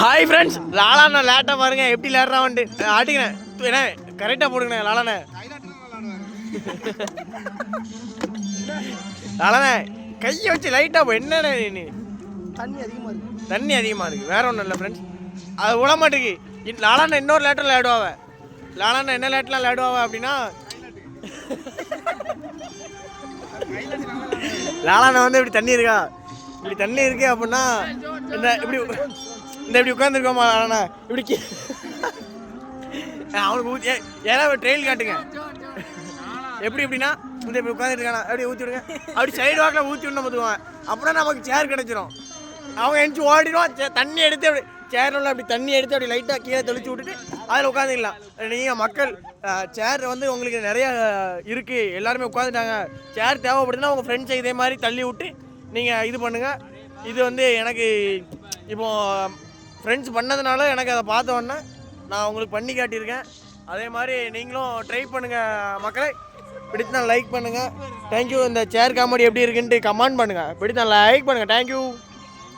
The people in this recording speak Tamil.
ஹாய் ஃப்ரெண்ட்ஸ் லாலாண்ணா லேட்டாக பாருங்க. எப்படி லேட்டாக வந்துட்டு ஆட்டிக்கிறேன் என்ன கரெக்டாக போடுங்கண்ணே லாலாண்ணே. லாலாண்ணே கையை வச்சு லைட்டாக போ. என்னண்ணே நீ? தண்ணி அதிகமாக இருக்கு. தண்ணி அதிகமாக இருக்குது வேற ஒன்றும் இல்லை ஃப்ரெண்ட்ஸ் அது விட மாட்டேங்கி லாலாண்ணா இன்னொரு லேட்டர் விளையாடுவாவ லாலாண்ணா என்ன லேட்டர்லாம் விளையாடுவாவ அப்படின்னா? லாலாண்ணா வந்து இப்படி தண்ணி இருக்கா? இப்படி தண்ணி இருக்கு அப்படின்னா இந்த இப்படி இந்த இப்படி உட்காந்துருக்கோமா அண்ணா? இப்படி அவனுக்கு ஊற்றி ஏதாவது ட்ரெயில் காட்டுங்க. எப்படி எப்படின்னா இந்த இப்படி உட்காந்துருக்கானா அப்படி ஊற்றி விடுங்க. அப்படி சைடு வாக்கில் ஊற்றி விடணும் பார்த்துக்குவான் அப்புறம் நமக்கு சேர் கிடச்சிரும். அவங்க எழுந்து ஓடிடுவான். சே- தண்ணி எடுத்து அப்படி சேர் உள்ள அப்படி தண்ணி எடுத்து அப்படி லைட்டாக கீழே தெளிச்சு விட்டுட்டு அதில் உட்காந்துக்கலாம் நீங்கள் மக்கள் சேர் வந்து உங்களுக்கு நிறையா இருக்குது எல்லாருமே உட்காந்துட்டாங்க சேர் தேவைப்படுதுன்னா உங்கள் ஃப்ரெண்ட்ஸை இதே மாதிரி தள்ளி விட்டு நீங்கள் இது பண்ணுங்கள் இது வந்து எனக்கு இப்போது ஃப்ரெண்ட்ஸ் பண்ணதுனால எனக்கு அதை பார்த்த உடனே நான் உங்களுக்கு பண்ணி காட்டியிருக்கேன். அதே மாதிரி நீங்களும் ட்ரை பண்ணுங்கள் மக்களே. பிடித்தான் லைக் பண்ணுங்கள் தேங்க்யூ இந்த சேர் காமெடி எப்படி இருக்குன்ட்டு கமெண்ட் பண்ணுங்கள் பிடித்தா லைக் பண்ணுங்கள் தேங்க்யூ